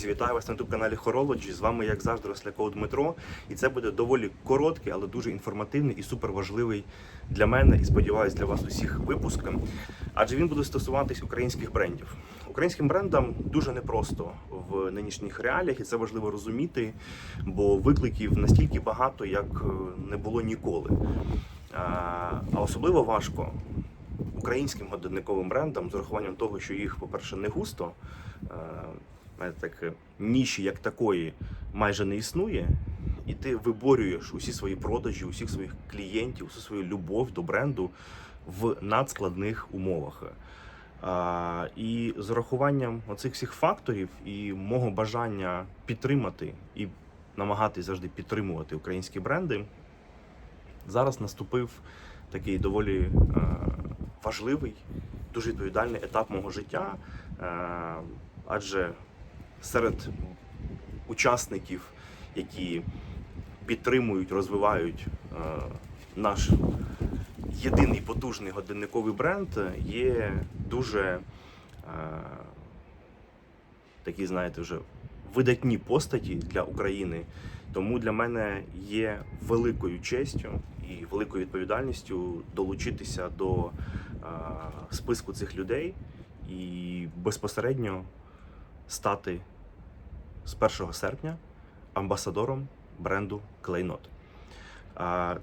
Друзі, вітаю вас на youtube каналі Horology. З вами, як завжди, Росляков Дмитро. І це буде доволі короткий, але дуже інформативний і суперважливий для мене і сподіваюсь для вас усіх випуск. Адже він буде стосуватись українських брендів. Українським брендам дуже непросто в нинішніх реаліях, і це важливо розуміти, бо викликів настільки багато, як е, не було ніколи. А особливо важко українським годинниковим брендам з урахуванням того, що їх, по-перше, не густо. Так, е, ніші як такої майже не існує, і ти виборюєш усі свої продажі, усіх своїх клієнтів, усю свою любов до бренду в надскладних умовах. А, і з урахуванням оцих всіх факторів і мого бажання підтримати і намагатись завжди підтримувати українські бренди, зараз наступив такий доволі е, важливий, дуже відповідальний етап мого життя. Е, адже серед учасників, які підтримують, розвивають е, наш єдиний потужний годинниковий бренд, є дуже е, такі, знаєте, вже видатні постаті для України. Тому для мене є великою честю і великою відповідальністю долучитися до е, списку цих людей і безпосередньо стати з 1 серпня амбасадором бренду Клейнот.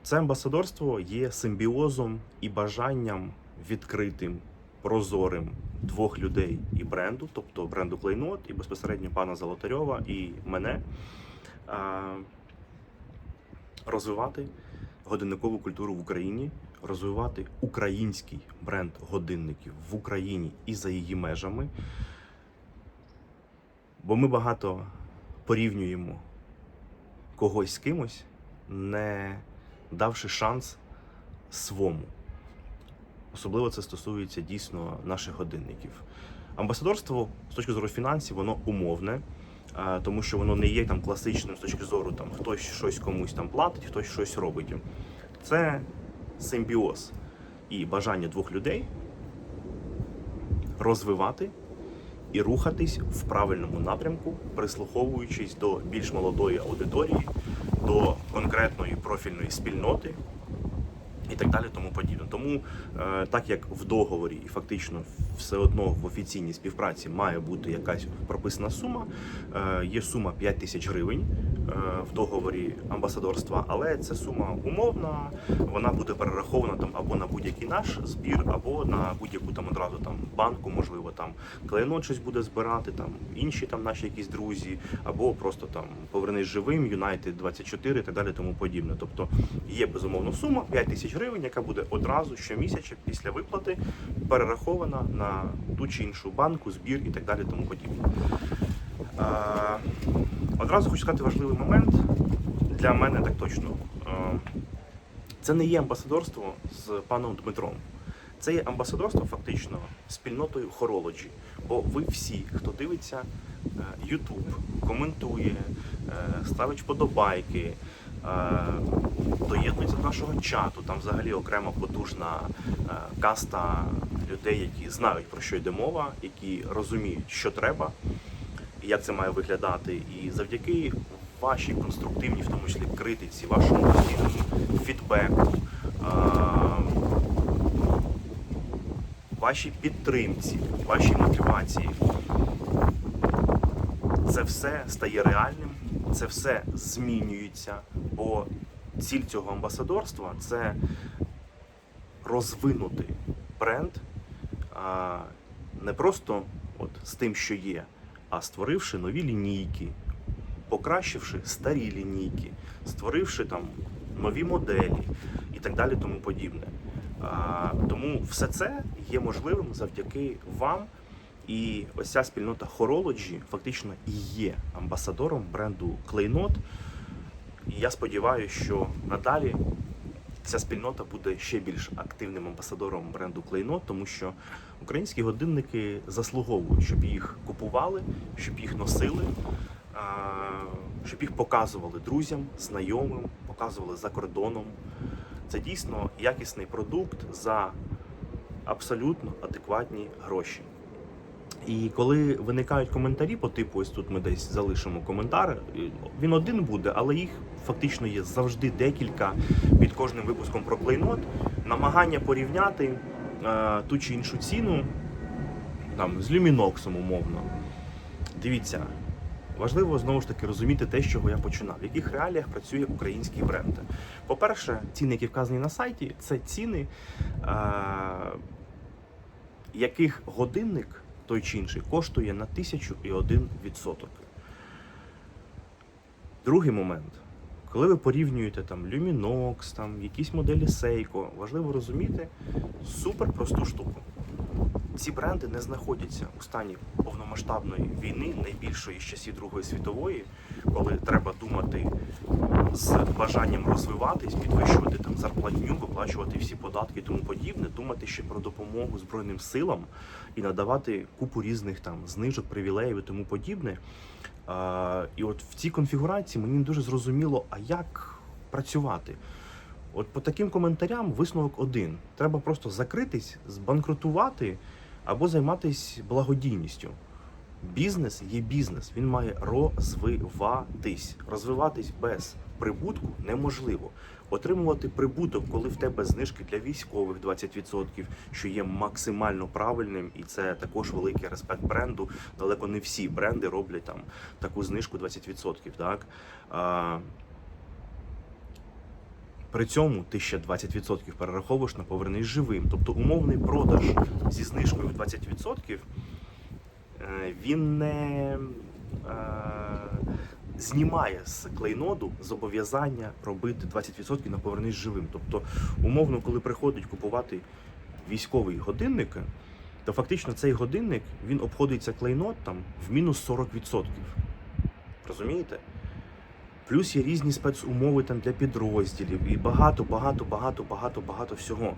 Це амбасадорство є симбіозом і бажанням відкритим, прозорим двох людей і бренду, тобто бренду Клейнот, і безпосередньо пана Золотарьова і мене розвивати годинникову культуру в Україні, розвивати український бренд годинників в Україні і за її межами. Бо ми багато порівнюємо когось з кимось, не давши шанс свому. Особливо це стосується дійсно наших годинників. Амбасадорство з точки зору фінансів, воно умовне, тому що воно не є там класичним з точки зору, там хтось щось комусь там платить, хтось щось робить. Це симбіоз і бажання двох людей розвивати і рухатись в правильному напрямку, прислуховуючись до більш молодої аудиторії, до конкретної профільної спільноти і так далі, тому подібне. Тому, е, так як в договорі і фактично все одно в офіційній співпраці має бути якась прописана сума, е, є сума 5 тисяч гривень в договорі амбасадорства, але це сума умовна, вона буде перерахована там або на будь-який наш збір, або на будь-яку там одразу там банку, можливо, там клейнот щось буде збирати, там інші там наші якісь друзі, або просто там повернись живим, Юнайтед 24 і так далі, тому подібне. Тобто є безумовно сума 5 тисяч гривень, яка буде одразу щомісяця після виплати перерахована на ту чи іншу банку, збір і так далі, тому подібне. Одразу хочу сказати важливий момент для мене так точно. Це не є амбасадорство з паном Дмитром. Це є амбасадорство фактично спільнотою Horology. Бо ви всі, хто дивиться е, YouTube, коментує, е, ставить вподобайки, е, доєднується до нашого чату. Там взагалі окрема потужна каста людей, які знають про що йде мова, які розуміють, що треба як це має виглядати. І завдяки вашій конструктивній, в тому числі критиці, вашому постійному фідбеку, вашій підтримці, вашій мотивації. Це все стає реальним, це все змінюється, бо ціль цього амбасадорства це розвинути бренд не просто от, з тим, що є, а створивши нові лінійки, покращивши старі лінійки, створивши там нові моделі і так далі, тому подібне. А, тому все це є можливим завдяки вам. І ось ця спільнота Horology фактично і є амбасадором бренду Клейнот. І я сподіваюся, що надалі ця спільнота буде ще більш активним амбасадором бренду Клейнот, тому що українські годинники заслуговують, щоб їх купували, щоб їх носили, щоб їх показували друзям, знайомим, показували за кордоном. Це дійсно якісний продукт за абсолютно адекватні гроші. І коли виникають коментарі по типу, ось тут ми десь залишимо коментар, він один буде, але їх фактично є завжди декілька під кожним випуском про клейнот. Намагання порівняти е, ту чи іншу ціну там, з люміноксом, умовно. Дивіться, важливо знову ж таки розуміти те, з чого я починав, в яких реаліях працює український бренд. По-перше, ціни, які вказані на сайті, це ціни, е, яких годинник той чи інший коштує на тисячу і один відсоток. Другий момент. Коли ви порівнюєте там Luminox, там якісь моделі Seiko, важливо розуміти супер просту штуку. Ці бренди не знаходяться у стані повномасштабної війни, найбільшої з часів Другої світової, коли треба думати з бажанням розвиватись, підвищувати там зарплатню, виплачувати всі податки тому подібне, думати ще про допомогу Збройним силам і надавати купу різних там знижок, привілеїв і тому подібне. А, і от в цій конфігурації мені не дуже зрозуміло, а як працювати. От по таким коментарям висновок один: треба просто закритись, збанкрутувати або займатися благодійністю. Бізнес є бізнес, він має розвиватись. Розвиватись без прибутку неможливо. Отримувати прибуток, коли в тебе знижки для військових 20%, що є максимально правильним, і це також великий респект бренду. Далеко не всі бренди роблять там таку знижку 20%. Так? При цьому ти ще 20% перераховуєш на повернись живим. Тобто умовний продаж зі знижкою в 20% е, він не е, знімає з клейноду зобов'язання робити 20% на повернись живим. Тобто, умовно, коли приходить купувати військовий годинник, то фактично цей годинник він обходиться клейнот там в мінус 40%. Розумієте? Плюс є різні спецумови там для підрозділів і багато, багато, багато, багато, багато всього.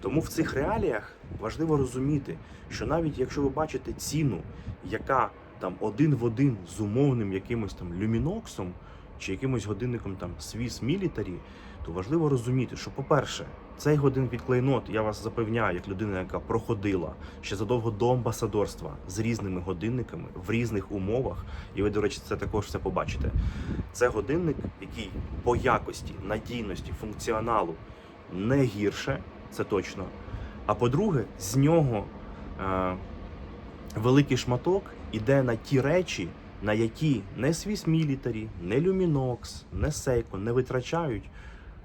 Тому в цих реаліях важливо розуміти, що навіть якщо ви бачите ціну, яка там один в один з умовним якимось там люміноксом чи якимось годинником там Swiss Military, то важливо розуміти, що, по-перше, цей годин від клейнот, я вас запевняю, як людина, яка проходила ще задовго до амбасадорства з різними годинниками в різних умовах, і ви, до речі, це також все побачите. Це годинник, який по якості, надійності, функціоналу не гірше, це точно. А по-друге, з нього е, великий шматок іде на ті речі, на які не Swiss Military, не Luminox, не Seiko не витрачають.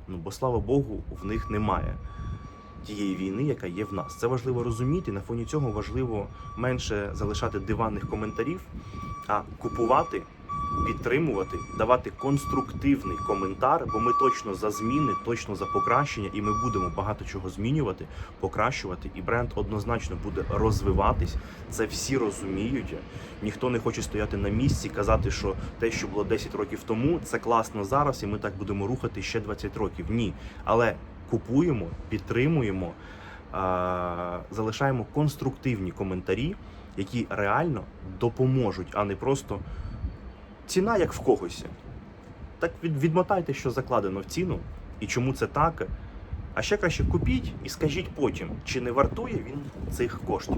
Ну бо слава Богу, в них немає тієї війни, яка є в нас. Це важливо розуміти. На фоні цього важливо менше залишати диванних коментарів, а купувати, підтримувати, давати конструктивний коментар, бо ми точно за зміни, точно за покращення, і ми будемо багато чого змінювати, покращувати. І бренд однозначно буде розвиватись. Це всі розуміють. Ніхто не хоче стояти на місці, казати, що те, що було 10 років тому, це класно зараз, і ми так будемо рухати ще 20 років. Ні, але купуємо, підтримуємо, залишаємо конструктивні коментарі, які реально допоможуть, а не просто ціна як в когось. Так від, відмотайте, що закладено в ціну і чому це так. А ще краще купіть і скажіть потім, чи не вартує він цих коштів.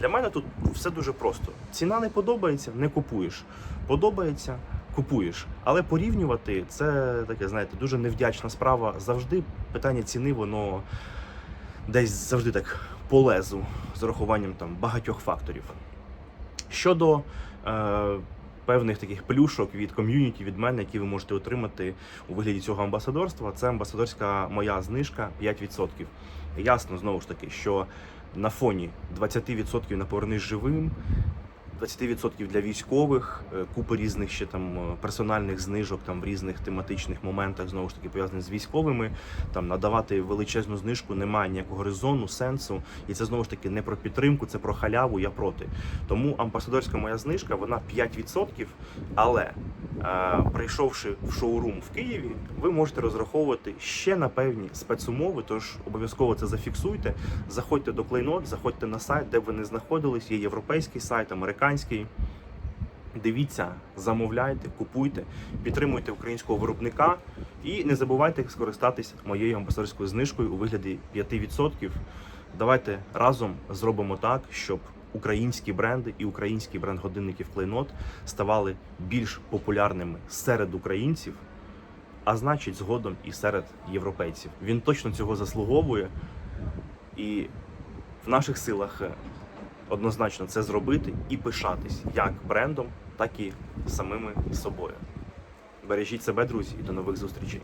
Для мене тут все дуже просто. Ціна не подобається, не купуєш. Подобається, купуєш. Але порівнювати це таке, знаєте, дуже невдячна справа. Завжди питання ціни, воно десь завжди так по лезу з урахуванням там багатьох факторів. Щодо е, певних таких плюшок від ком'юніті, від мене, які ви можете отримати у вигляді цього амбасадорства, це амбасадорська моя знижка 5%. Ясно знову ж таки, що на фоні 20% на повернись живим. 20% для військових, е, купи різних ще там е, персональних знижок там в різних тематичних моментах, знову ж таки пов'язаних з військовими. Там надавати величезну знижку немає ніякого резону, сенсу, і це знову ж таки не про підтримку, це про халяву. Я проти. Тому амбасадорська моя знижка вона 5%, але е, прийшовши в шоурум в Києві, ви можете розраховувати ще на певні спецумови. Тож обов'язково це зафіксуйте. Заходьте до Клейнот, заходьте на сайт, де б ви не знаходились. Є європейський сайт, американський. Дивіться, замовляйте, купуйте, підтримуйте українського виробника і не забувайте скористатись моєю амбасадорською знижкою у вигляді 5%. Давайте разом зробимо так, щоб українські бренди і український бренд годинників клейнот ставали більш популярними серед українців, а значить, згодом і серед європейців. Він точно цього заслуговує, і в наших силах однозначно це зробити і пишатись як брендом, так і самими собою. Бережіть себе, друзі, і до нових зустрічей.